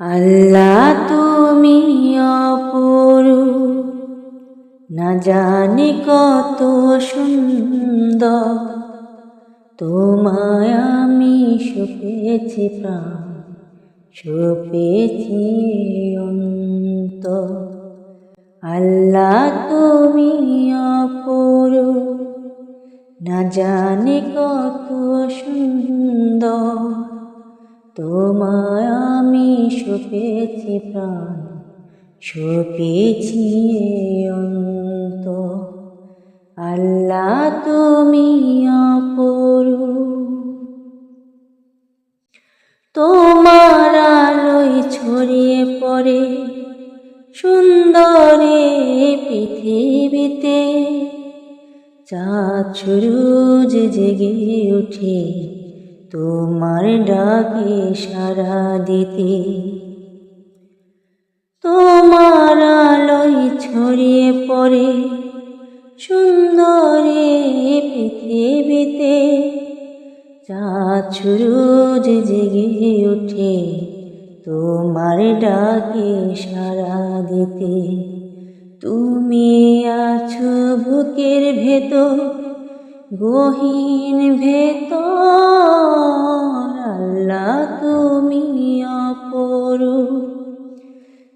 আল্লাহ তুমি অপরু না জানি কত সুন্দর। তোমায় আমি সুপেছি প্রাণ, সুপেছি অন্ত আল্লাহ তুমি অপরু না জানি কত সুন্দর। তোমায় আমি সুপেছি প্রাণ, সুপেছি অন্ত আল্লাহ তুমি অপরু তোমার আলোয় ছড়িয়ে পড়ে সুন্দরে পৃথিবীতে, চাঁদ সূরজ জেগে ওঠে তোমার ডাকে সারা দিতে। তোমার আলোয় ছড়িয়ে পড়ে সুন্দরে পৃথিবীতে। চাঁদ সূরজ জেগে ওঠে তোমার ডাকে সারা দিতে। তুমি আছো বুকের ভেতর গহীন ভেতর আল্লাহ তুমি অপরু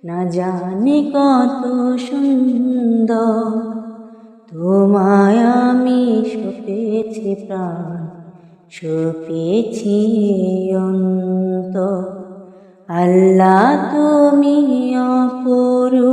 না জানি কত সুন্দর, তোমায় আমি সপেছি প্রাণ, সপেছি অন্ত আল্লাহ তুমি অপরু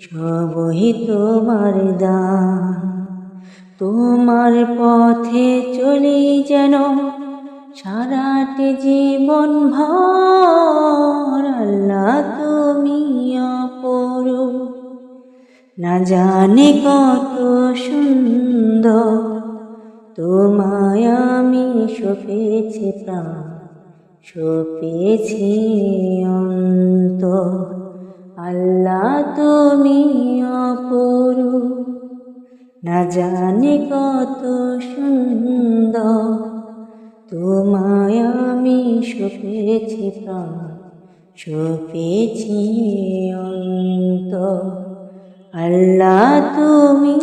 সবই তোমার দান। তোমার পথে চলি যেন সারাটি জীবন ভর। আল্লাহ তুমি অপরু না জানি কত সুন্দর। তোমায় আমি সপেছি প্রাণ, সপেছি অন্ত আল্লাহ তুমি অপরু না জানি কত সুন্দর। তোমায় আমি সপেছি প্রাণ, সপেছি অন্ত আল্লাহ তুমি